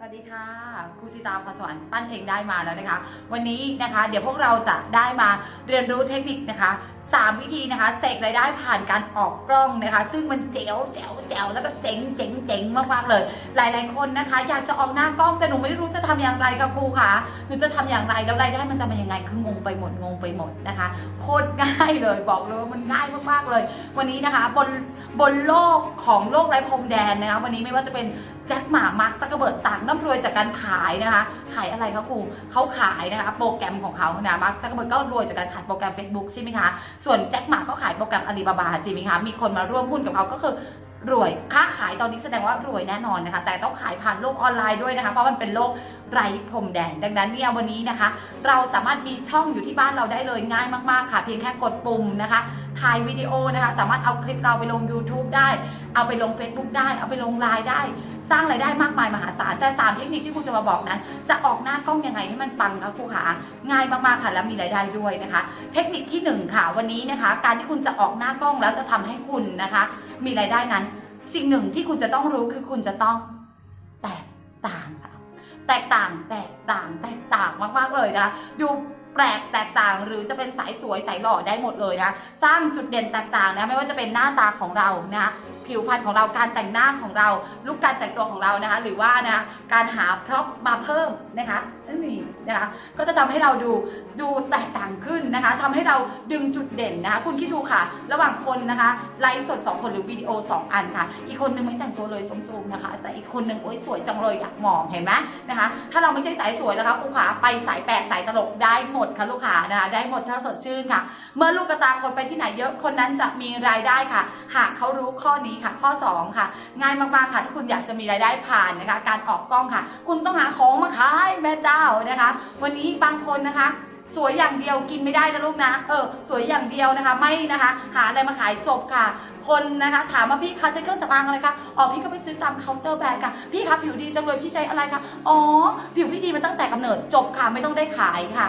สวัสดีค่ะครูจิตาพรสวรรค์ตั้นเองได้มาแล้วนะคะ วันนี้นะคะ เดี๋ยวพวกเราจะได้มาเรียนรู้เทคนิคนะคะ สามวิธีนะคะเสกรายได้ผ่านการออกกล้องนะคะ ซึ่งมันเจ๋วแจ๋วแจ๋วแล้วก็เจ๋งเจ๋งเจ๋งมากๆเลย หลายๆคนนะคะ อยากจะออกหน้ากล้องแต่หนูไม่รู้จะทำอย่างไรกับครูคะหนูจะทำอย่างไรแล้วรายได้มันจะเป็นยังไงคืองงไปหมดงงไปหมดนะคะโคตรง่ายเลยบอกเลยว่ามันง่ายมากๆเลย วันนี้นะคะบนบนโลกของโลกไร้พรมแดนนะคะ วันนี้ไม่ว่าจะเป็นแจ็คหมามาร์คซักเกอร์เบิร์ดต่างน้ำรวยจากการขายนะคะ ขายอะไรคะครูเขาขายนะคะโปรแกรมของเขานะมาร์คซักเกอร์เบิร์ดก็รวยจากการขายโปรแกรม Facebook ใช่ไหมคะส่วนแจ็คหมาก็ขายโปรแกรมอาลีบาบาจริงไหมคะ มีคนมาร่วมหุ้นกับเขาก็คือรวยค้าขายตอนนี้แสดงว่ารวยแน่นอนนะคะ แต่ต้องขายผ่านโลกออนไลน์ด้วยนะคะ เพราะมันเป็นโลกไร้พรมแดง ดังนั้นเนี่ยวันนี้นะคะ เราสามารถมีช่องอยู่ที่บ้านเราได้เลยง่ายมากๆค่ะ เพียงแค่กดปุ่มนะคะ ถ่ายวิดีโอนะคะสามารถเอาคลิปเราไปลง YouTube ได้ เอาไปลง Facebook ได้ เอาไปลงไลน์ได้ สร้างรายได้มากมายมหาศาล แต่ 3 เทคนิคที่ครูจะมาบอกนั้น จะออกหน้ากล้องยังไงให้มันปังคะครูขาง่ายมากๆค่ะแล้วมีรายได้ด้วยนะคะ เทคนิคที่1ค่ะวันนี้นะคะ การที่คุณจะออกหน้ากล้องแล้วจะทำให้คุณนะคะ มีรายได้นั้น สิ่งหนึ่งที่คุณจะต้องรู้คือคุณจะต้องแตกต่างค่ะแตกต่างแตกต่างแตกต่างมากๆเลยนะดู แปลกแตกต่างหรือจะเป็นสายสวยสายหล่อได้หมดเลยนะ สร้างจุดเด่นแตกต่างนะไม่ว่าจะเป็นหน้าตาของเรานะผิวพรรณของเราการแต่งหน้าของเราลุคการแต่งตัวของเรานะคะหรือว่านะการหาพร็อพมาเพิ่มนะคะนี่นะคะก็จะทำให้เราดูดูแตกต่างขึ้นนะคะทำให้เราดึงจุดเด่นนะคะคุณคิดดูค่ะ ระหว่างคนนะคะไลฟ์สดสองคนหรือวิดีโอสองอันค่ะ อีกคนนึงไม่แต่งตัวเลยโซมๆนะคะ แต่อีกคนนึงโอ๊ยสวยจังเลยอยากมองเห็นไหมนะคะ ถ้าเราไม่ใช่สายสวยนะคะลูกค้าไปสายแปลกสายตลกได้หมมดค่ะลูกค้านะคะ ได้หมดถ้าสดชื่นค่ะ เมื่อลูกกระตาคนไปที่ไหนเยอะคนนั้นจะมีรายได้ค่ะ หากเขารู้ข้อนี้ค่ะ ข้อ 2 ค่ะ ง่ายมากๆค่ะถ้าคุณอยากจะมีรายได้ผ่านนะคะ การออกกล้องค่ะ คุณต้องหาของมาขายแม่เจ้านะคะ วันนี้บางคนนะคะ สวยอย่างเดียวกินไม่ได้นะลูกนะ เออ สวยอย่างเดียวนะคะ ไม่นะคะ หาอะไรมาขายจบค่ะ คนนะคะ ถามว่าพี่คะใช้เครื่องสำอางอะไรคะ อ๋อพี่ก็ไปซื้อตามเคาน์เตอร์แบรนด์ค่ะ พี่คะผิวดีจังเลยพี่ใช้อะไรคะ อ๋อ ผิวพี่ดีมาตั้งแต่กำเนิดจบค่ะ ไม่ต้องได้ขายค่ะ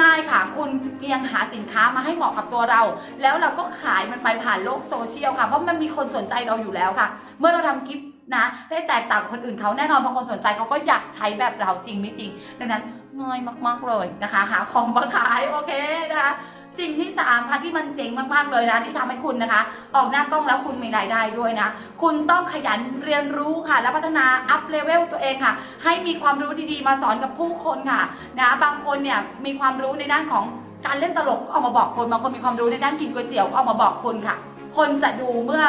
ง่ายๆค่ะ คุณเพียงหาสินค้ามาให้เหมาะกับตัวเรา แล้วเราก็ขายมันไปผ่านโลกโซเชียลค่ะ เพราะมันมีคนสนใจเราอยู่แล้วค่ะ เมื่อเราทำคลิปนะได้แตกต่างคนอื่นเขาแน่นอนพอคนสนใจเขาก็อยากใช้แบบเราจริงไม่จริง ดังนั้น ง่ายมากๆเลยนะคะ หาของมาขายโอเคนะคะสิ่งที่สามค่ะที่มันเจ๋งมากๆเลยนะที่ทำให้คุณนะคะ ออกหน้ากล้องแล้วคุณมีรายได้ด้วยนะ คุณต้องขยันเรียนรู้ค่ะ และพัฒนาอัพเลเวลตัวเองค่ะ ให้มีความรู้ดีๆ มาสอนกับผู้คนค่ะนะบางคนเนี่ยมีความรู้ในด้านของการเล่นตลกก็เอามาบอกคนบางคนมีความรู้ในด้านกินก๋วยเตี๋ยวก็เอามาบอกคนค่ะ คนจะดูเมื่อ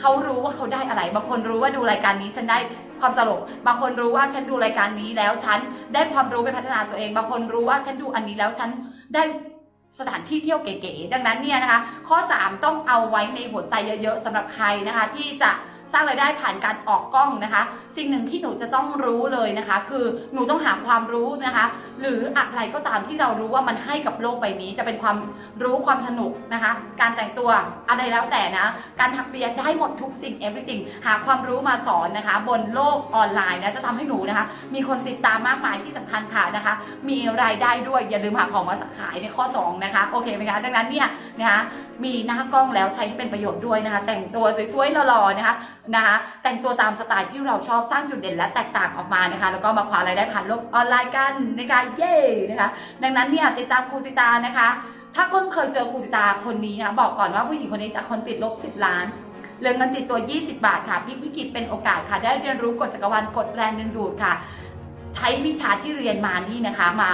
เขารู้ว่าเขาได้อะไร บางคนรู้ว่าดูรายการนี้ฉันได้ความตลก บางคนรู้ว่าฉันดูรายการนี้แล้วฉันได้ความรู้ไปพัฒนาตัวเอง บางคนรู้ว่าฉันดูอันนี้แล้วฉันได้สถานที่เที่ยวเก๋ๆ ดังนั้นเนี่ยนะคะ ข้อ 3 ต้องเอาไว้ในหัวใจเยอะๆสำหรับใครนะคะที่จะ สร้างรายได้ผ่านการออกกล้องนะคะ สิ่งหนึ่งที่หนูจะต้องรู้เลยนะคะ คือหนูต้องหาความรู้นะคะ หรืออะไรก็ตามที่เรารู้ว่ามันให้กับโลกใบนี้ จะเป็นความรู้ความสนุกนะคะ การแต่งตัวอะไรแล้วแต่นะ การถักเปียได้หมดทุกสิ่ง everything หาความรู้มาสอนนะคะ บนโลกออนไลน์นะจะทำให้หนูนะคะ มีคนติดตามมากมายที่สำคัญค่ะนะคะ มีรายได้ด้วยอย่าลืมหาของมาขายในข้อ 2 นะคะโอเคไหมคะดังนั้นเนี่ยนะคะมีหน้ากล้องแล้วใช้ให้เป็นประโยชน์ด้วยนะคะ แต่งตัวสวยๆหล่อๆนะคะนะคะแต่งตัวตามสไตล์ที่เราชอบสร้างจุดเด่นและแตกต่างออกมานะคะ แล้วก็มาคว้ารายได้ผ่านโลกออนไลน์กันในการเย่นะคะดังนั้นเนี่ยติดตามครูสิตานะคะ ถ้าเพิ่งเคยเจอครูสิตาคนนี้นะะบอกก่อนว่าผู้หญิงคนนี้จากคนติดลบ10ล้านเหลืองเงินติดตัว 20 บาทค่ะพิกวิกฤตเป็นโอกาสค่ะ ได้เรียนรู้กฎจักรวาลกฎแรงดึงดูดค่ะ ใช้วิชาที่เรียนมานี่นะคะมา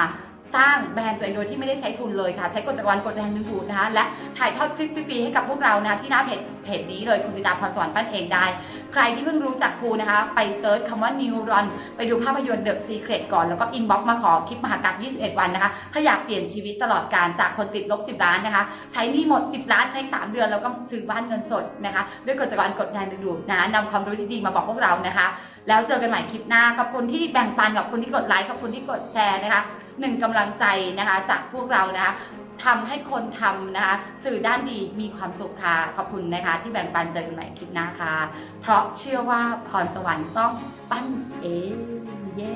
สร้างแบรนด์ตัวเองโดยที่ไม่ได้ใช้ทุนเลยค่ะ ใช้กฎจักรวาลกฎแรงดึงดูดนะคะและถ่ายทอดคลิปฟรีๆให้กับพวกเรานะที่หน้าเพจเพจนี้เลยคุณสิตาพรสวรรค์ปั้นเองได้ ใครที่เพิ่งรู้จักครูนะคะ ไปเซิร์ชคำว่า New Run ไปดูภาพยนตร์ The Secret ก่อน แล้วก็อินบ็อกมาขอคลิปมหากรรม21 วันนะคะ ถ้าอยากเปลี่ยนชีวิตตลอดการจากคนติดลบ 10 ล้านนะคะ ใช้นี่หมด 10 ล้านใน 3 เดือนแล้วก็ซื้อบ้านเงินสดนะคะด้วยกฎจักรวาลกฎแรงดึงดูดนะนำความรู้ดีๆมาบอกพวกเรานะคะ แล้วเจอกันใหม่คลิปหน้าขอบคุณที่แบ่งปันขอบคุณที่กดไลค์ขอบคุณที่กดแชร์นะคะ หนึ่งกำลังใจนะคะ จากพวกเรานะคะทำให้คนทำนะคะ สื่อด้านดีมีความสุขค่ะ ขอบคุณนะคะ ที่แบ่งปันเจอกันใหม่คลิปหน้าค่ะ เพราะเชื่อว่าพรสวรรค์ต้องปั้นเองเย้